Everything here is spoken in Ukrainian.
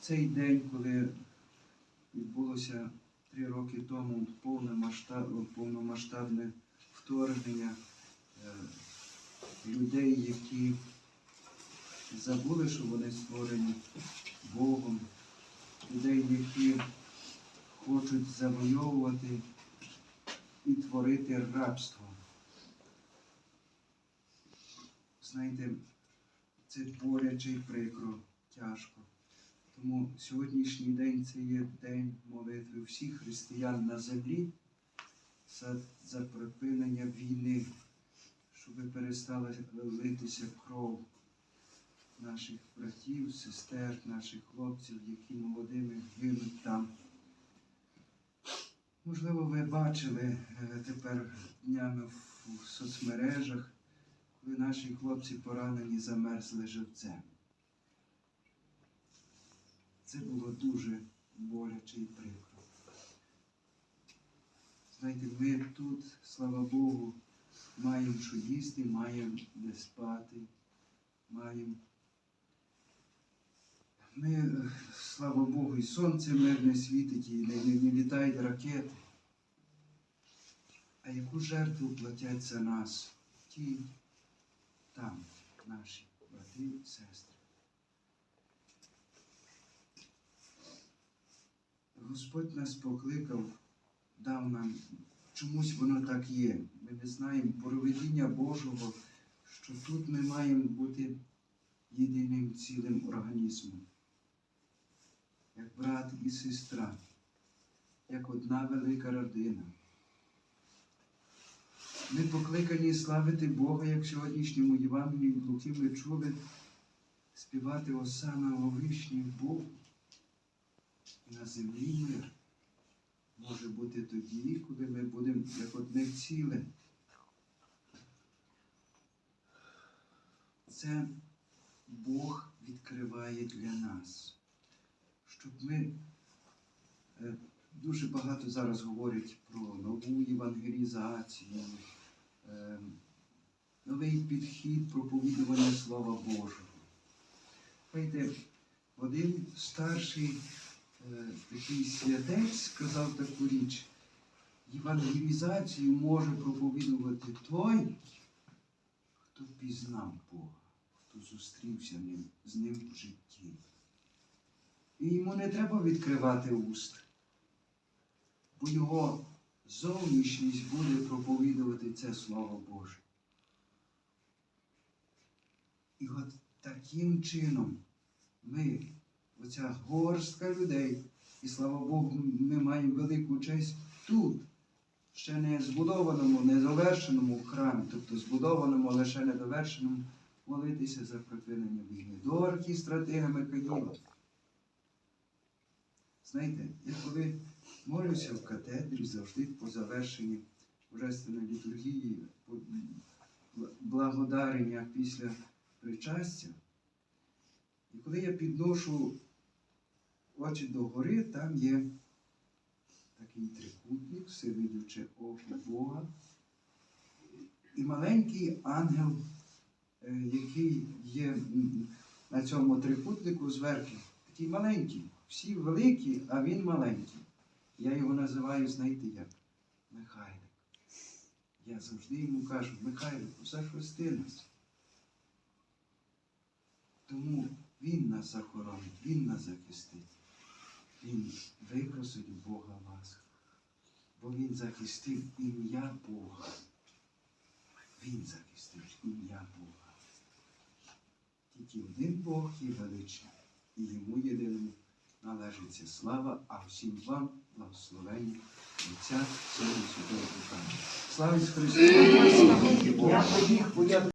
цей день, коли відбулося три роки тому повномасштаб- повномасштабне вторгнення е, людей, які забули, що вони створені Богом, людей, які хочуть завойовувати і творити рабство. Знаєте, це боляче і прикро, тяжко. Тому сьогоднішній день це є день молитви всіх християн на землі за, за припинення війни, щоб перестала литися кров наших братів, сестер, наших хлопців, які молодими гинуть там. Можливо, ви бачили е, тепер днями в, в соцмережах, коли наші хлопці поранені замерзли живцем. Це було дуже боляче і прикро. Знаєте, ми тут, слава Богу, маємо що їсти, маємо де спати, маємо. Ми, слава Богу, і сонце мирне світить, і не, не, не літають ракети. А яку жертву платять за нас ті там, наші брати сестри? Господь нас покликав, дав нам, чомусь воно так є. Ми не знаємо проведіння Божого, що тут ми маємо бути єдиним цілим організмом, як брат і сестра, як одна велика родина. Ми покликані славити Бога, як в сьогоднішньому Євангелії Луки ми чули, співати Осана о вишні Богу. На землі мир може бути тоді, коли ми будемо як одне ціле. Це Бог відкриває для нас, щоб ми е, дуже багато зараз говорять про нову євангелізацію, е, новий підхід проповідування Слова Божого. Знаєте, один старший такий святець сказав таку річ. Євангелізацію може проповідувати той, хто пізнав Бога, хто зустрівся з ним в житті. І йому не треба відкривати уст, бо його зовнішність буде проповідувати це Слово Боже. І от таким чином ми, оця горстка людей, і слава Богу, ми маємо велику честь тут, ще не збудованому, не завершеному храмі, тобто збудованому, але ще не довершеному, молитися за припинення війни. До архістратига Михаїла. Знаєте, я коли молюся в катедрі завжди по завершенні Божественної літургії, благодарення після причастя, і коли я підношу очі догори, там є такий трикутник, всевидюче око Бога, і маленький ангел, е, який є на цьому трикутнику зверху, такий маленький, всі великі, а він маленький. Я його називаю, знаєте як? Михайлик. Я завжди йому кажу, Михайлику, захисти нас. Тому він нас захоронить, він нас захистить. Він випросить Бога вас. Бо він захистив ім'я Бога. Він захистив ім'я Бога. Тільки один Бог є величний, і йому єдиному належиться слава, а всім вам благословення Отця Сина Святого Духа. Слава Христу!